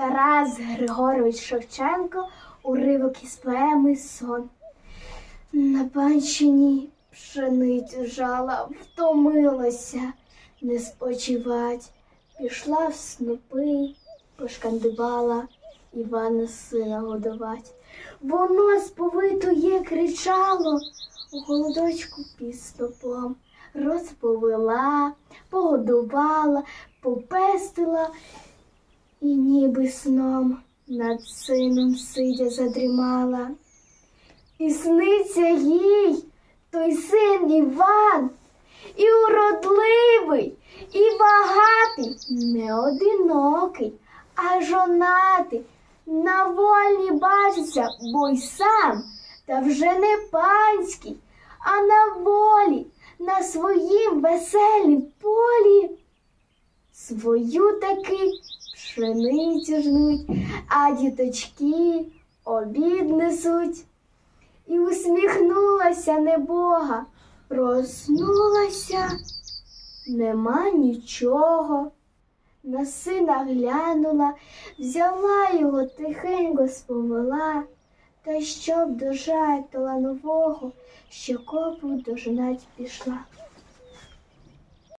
Тарас Григорович Шевченко, уривок із поеми Сон. На панщині пшеницю жала, втомилася не спочивать. Пішла в снопи, пошкандибала Івана сина годувать. Бо нос повитує кричало, у голодочку під стопом. Розповела, погодувала, попестила ніби сном над сином сидя задрімала. І сниться їй той син Іван, і уродливий, і багатий, не одинокий, а жонатий. На вольні бачиться, бо й сам, та вже не панський, а на волі, на своїм веселім полі. Свою таки пшеницю жнуть, а діточки обід несуть. І усміхнулася небога, проснулася, нема нічого. На сина глянула, взяла його тихенько сповела, та щоб дожать таланового, що копу дожнать пішла.